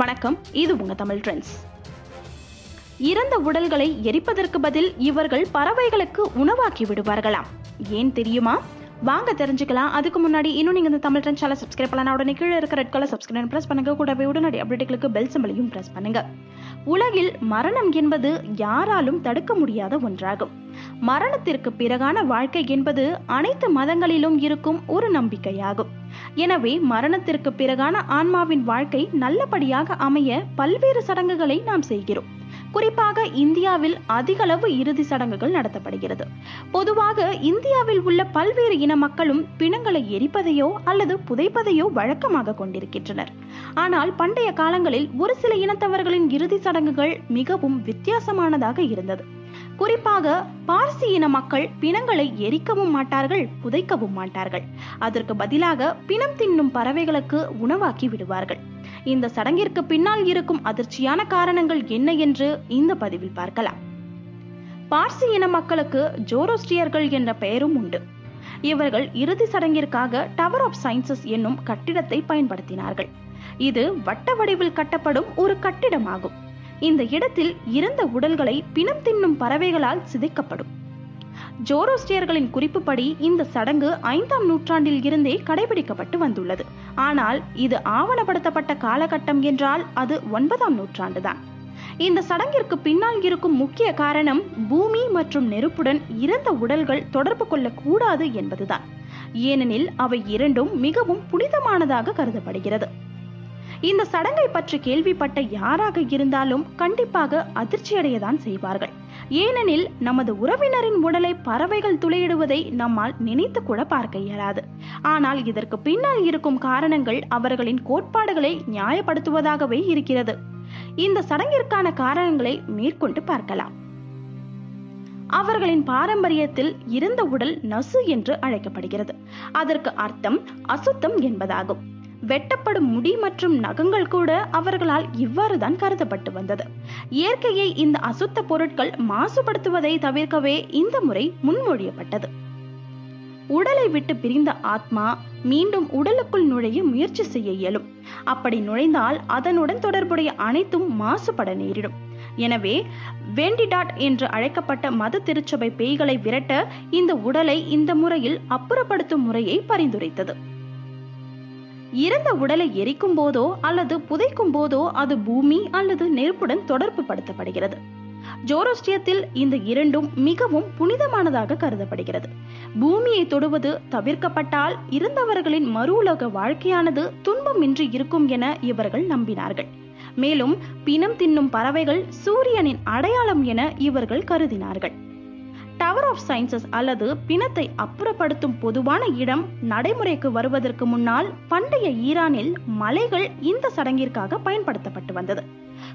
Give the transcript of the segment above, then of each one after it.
வணக்கம் இது உங்க தமிழ் ட்ரெண்ட்ஸ். இறந்த உடல்களை எரிப்பதற்கு பதில் இவர்கள் பறவைகளுக்கு உணவாக்கி விடுவார்களாம். ஏன் தெரியுமா? வாங்க தெரிஞ்சுக்கலாம். அதுக்கு முன்னாடி இன்னும் நீங்க இந்த தமிழ் ட்ரெண்ட் சேனல் சப்ஸ்கிரைப் பண்ணலாம் உடனே கீழே இருக்கிற ரெட் கலர் சப்ஸ்கிரைப் பிரஸ் பண்ணுங்க. கூடவே உடனடி அப்டேட்டுகளுக்கு பெல் சிம்பலையும் பிரஸ் பண்ணுங்க. உலகில் மரணம் என்பது யாராலும் தடுக்க முடியாத ஒன்றாகும். மரணத்திற்கு பிறகான வாழ்க்கை என்பது அனைத்து மதங்களிலும் இருக்கும் ஒரு நம்பிக்கையாகும். எனவே மரணத்திற்கு பிறகான ஆன்மாவின் வாழ்க்கை நல்லபடியாக அமைய பல்வேறு சடங்குகளை நாம் செய்கிறோம். குறிப்பாக இந்தியாவில் அதிகளவு இறுதி சடங்குகள் நடத்தப்படுகிறது. பொதுவாக இந்தியாவில் உள்ள பல்வேறு இன மக்களும் பிணங்களை எரிப்பதையோ அல்லது புதைப்பதையோ வழக்கமாக கொண்டிருக்கின்றனர். ஆனால் பண்டைய காலங்களில் ஒரு சில இனத்தவர்களின் இறுதி சடங்குகள் மிகவும் வித்தியாசமானதாக இருந்தது. குறிப்பாக பார்சி இன மக்கள் பிணங்களை எரிக்கவும் மாட்டார்கள் புதைக்கவும் மாட்டார்கள். அதற்கு பதிலாக பிணம் தின்னும் பறவைகளுக்கு உணவாக்கி விடுவார்கள். இந்த சடங்கிற்கு பின்னால் இருக்கும் அதிர்ச்சியான காரணங்கள் என்ன என்று இந்த பதிவில் பார்க்கலாம். பார்சி இன மக்களுக்கு ஜோரோஸ்டியர்கள் என்ற பெயரும் உண்டு. இவர்கள் இறுதி சடங்கிற்காக டவர் ஆஃப் சயின்சஸ் என்னும் கட்டிடத்தை பயன்படுத்தினார்கள். இது வட்ட வடிவில் கட்டப்படும் ஒரு கட்டிடமாகும். இந்த இடத்தில் இறந்த உடல்களை பிணம் தின்னும் பறவைகளால் சிதைக்கப்படும். ஜோரோஸ்டியர்களின் குறிப்புப்படி இந்த சடங்கு ஐந்தாம் நூற்றாண்டில் இருந்தே கடைபிடிக்கப்பட்டு வந்துள்ளது. ஆனால் இது ஆவணப்படுத்தப்பட்ட காலகட்டம் என்றால் அது ஒன்பதாம் நூற்றாண்டுதான். இந்த சடங்கிற்கு பின்னால் இருக்கும் முக்கிய காரணம் பூமி மற்றும் நெருப்புடன் இறந்த உடல்கள் தொடர்பு கொள்ளக்கூடாது என்பதுதான். ஏனெனில் அவை இரண்டும் மிகவும் புனிதமானதாக கருதப்படுகிறது. இந்த சடங்கை பற்றி கேள்விப்பட்ட யாராக இருந்தாலும் கண்டிப்பாக அதிர்ச்சியடையதான் செய்வார்கள். ஏனெனில் நமது உறவினரின் உடலை பறவைகள் துளையிடுவதை நம்மால் நினைத்து கூட பார்க்க இயலாது. ஆனால் இதற்கு பின்னால் இருக்கும் காரணங்கள் அவர்களின் கோட்பாடுகளை நியாயப்படுத்துவதாகவே இருக்கிறது. இந்த சடங்கிற்கான காரணங்களை மேற்கொண்டு பார்க்கலாம். அவர்களின் பாரம்பரியத்தில் இருந்த உடல் நசு என்று அழைக்கப்படுகிறது. அதற்கு அர்த்தம் அசுத்தம் என்பதாகும். வெட்டப்படும் முடி மற்றும் நகங்கள் கூட அவர்களால் இவ்வாறுதான் கருதப்பட்டு வந்தது. இயற்கையை இந்த அசுத்த பொருட்கள் மாசுபடுத்துவதை தவிர்க்கவே இந்த முறை முன்மொழியப்பட்டது. உடலை விட்டு பிரிந்த ஆத்மா மீண்டும் உடலுக்குள் நுழைய முயற்சி செய்ய இயலும். அப்படி நுழைந்தால் அதனுடன் தொடர்புடைய அனைத்தும் மாசுபட நேரிடும். எனவே வேண்டிடாட் என்று அழைக்கப்பட்ட மத திருச்சபை பேய்களை விரட்ட இந்த உடலை இந்த முறையில் அப்புறப்படுத்தும் முறையை பரிந்துரைத்தது. இறந்த உடலை எரிக்கும் போதோ அல்லது புதைக்கும் போதோ அது பூமி அல்லது நெருப்புடன் தொடர்பு படுத்தப்படுகிறது ஜோரோஸ்டியத்தில் இந்த இரண்டும் மிகவும் புனிதமானதாக கருதப்படுகிறது. பூமியை தொடுவது தவிர்க்கப்பட்டால் இறந்தவர்களின் மறு உலக வாழ்க்கையானது துன்பமின்றி இருக்கும் என இவர்கள் நம்பினார்கள். மேலும் பிணம் தின்னும் பறவைகள் சூரியனின் அடையாளம் என இவர்கள் கருதினார்கள். டவர் ஆஃப் சயின்சஸ் அல்லது பிணத்தை அப்புறப்படுத்தும் பொதுவான இடம் நடைமுறைக்கு வருவதற்கு முன்னால் பண்டைய ஈரானில் மலைகள் இந்த சடங்கிற்காக பயன்படுத்தப்பட்டு வந்தது.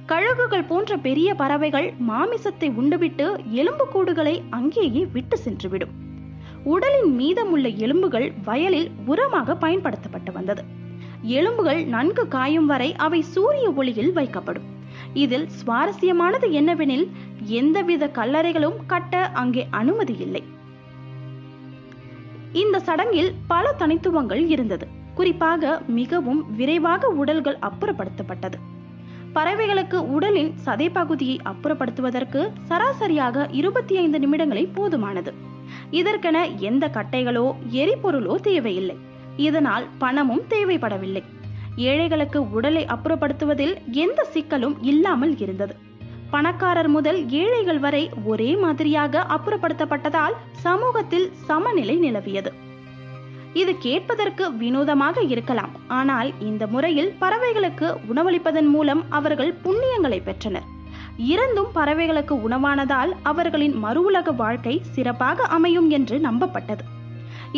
கழுகுகள் போன்ற பெரிய பறவைகள் மாமிசத்தை உண்டுவிட்டு எலும்பு கூடுகளை அங்கேயே விட்டு சென்றுவிடும். உடலின் மீதமுள்ள எலும்புகள் வயலில் உரமாக பயன்படுத்தப்பட்டு வந்தது. எலும்புகள் நன்கு காயும் வரை அவை சூரிய ஒளியில் வைக்கப்படும். இதில் சுவாரஸ்யமானது என்னவெனில் எந்தவித கல்லறைகளும் கட்ட அங்கே அனுமதி இல்லை இந்த சடங்கில் பல தனித்துவங்கள் இருந்தது. குறிப்பாக மிகவும் விரைவாக உடல்கள் அப்புறப்படுத்தப்பட்டது. பறவைகளுக்கு உடலின் சதை பகுதியை அப்புறப்படுத்துவதற்கு சராசரியாக இருபத்தி ஐந்து நிமிடங்களே போதுமானது. இதற்கென எந்த கட்டைகளோ எரிபொருளோ தேவையில்லை. இதனால் பணமும் தேவைப்படவில்லை. ஏழைகளுக்கு உடலை அப்புறப்படுத்துவதில் எந்த சிக்கலும் இல்லாமல் இருந்தது. பணக்காரர் முதல் ஏழைகள் வரை ஒரே மாதிரியாக அப்புறப்படுத்தப்பட்டதால் சமூகத்தில் சமநிலை நிலவியது. இது கேட்பதற்கு வினோதமாக இருக்கலாம். ஆனால் இந்த முறையில் பறவைகளுக்கு உணவளிப்பதன் மூலம் அவர்கள் புண்ணியங்களை பெற்றனர். இறந்தும் பறவைகளுக்கு உணவானதால் அவர்களின் மறு உலக வாழ்க்கை சிறப்பாக அமையும் என்று நம்பப்பட்டது.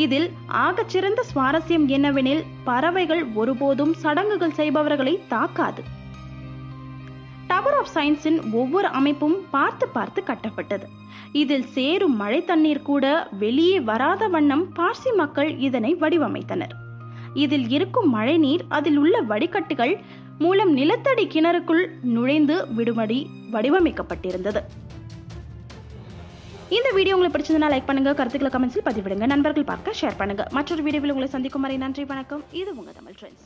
இதில் ஆகச்சிறந்த சுவாரஸ்யம் என்னவெனில் பறவைகள் ஒருபோதும் சடங்குகள் செய்பவர்களை தாக்காது. டவர் ஆஃப் சயின்ஸின் ஒவ்வொரு அமைப்பும் பார்த்து பார்த்து கட்டப்பட்டது. இதில் சேரும் மழை தண்ணீர் கூட வெளியே வராத வண்ணம் பார்சி மக்கள் இதனை வடிவமைத்தனர். இதில் இருக்கும் மழைநீர் அதில் உள்ள வடிகட்டுகள் மூலம் நிலத்தடி கிணறுக்குள் நுழைந்து விடுமடி வடிவமைக்கப்பட்டிருந்தது. இந்த வீடியோ உங்களுக்கு பிடிச்சதுன்னா லைக் பண்ணுங்க கருத்துக்களை கமெண்ட்ஸில் பதிவிடுங்க நண்பர்கள் பார்க்க ஷேர் பண்ணுங்க. மற்றொரு வீடியோவில் உங்களை சந்திக்கும் வரை நன்றி வணக்கம். இது உங்க தமிழ் ட்ரெண்ட்ஸ்